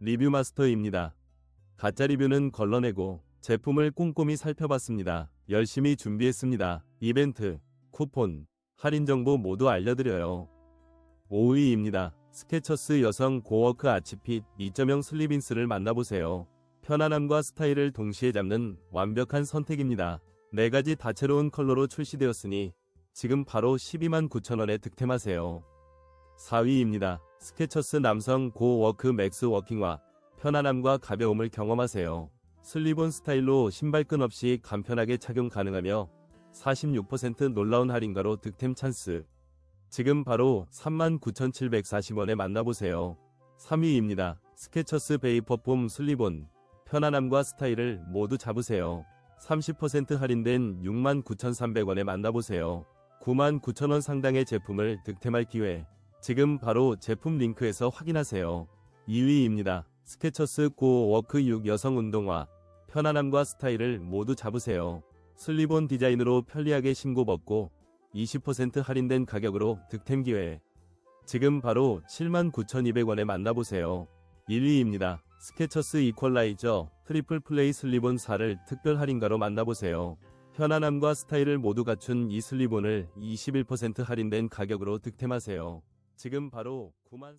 리뷰 마스터입니다. 가짜 리뷰는 걸러내고 제품을 꼼꼼히 살펴봤습니다. 열심히 준비했습니다. 이벤트, 쿠폰, 할인 정보 모두 알려드려요. 5위입니다. 스케쳐스 여성 고워크 아치핏 2.0 슬리빈스를 만나보세요. 편안함과 스타일을 동시에 잡는 완벽한 선택입니다. 4가지 다채로운 컬러로 출시되었으니 지금 바로 12만 9천원에 득템하세요. 4위입니다. 스케쳐스 남성 고 워크 맥스 워킹화 편안함과 가벼움을 경험하세요. 슬리본 스타일로 신발끈 없이 간편하게 착용 가능하며 46% 놀라운 할인가로 득템 찬스. 지금 바로 39,740원에 만나보세요. 3위입니다. 스케쳐스 베이퍼폼 슬리본 편안함과 스타일을 모두 잡으세요. 30% 할인된 69,300원에 만나보세요. 99,000원 상당의 제품을 득템할 기회. 지금 바로 제품 링크에서 확인하세요. 2위입니다. 스케쳐스 고 워크 6 여성 운동화. 편안함과 스타일을 모두 잡으세요. 슬리본 디자인으로 편리하게 신고 벗고 20% 할인된 가격으로 득템 기회. 지금 바로 79,200원에 만나보세요. 1위입니다. 스케쳐스 이퀄라이저 트리플 플레이 슬리본 4를 특별 할인가로 만나보세요. 편안함과 스타일을 모두 갖춘 이 슬리본을 21% 할인된 가격으로 득템하세요. 지금 바로 9만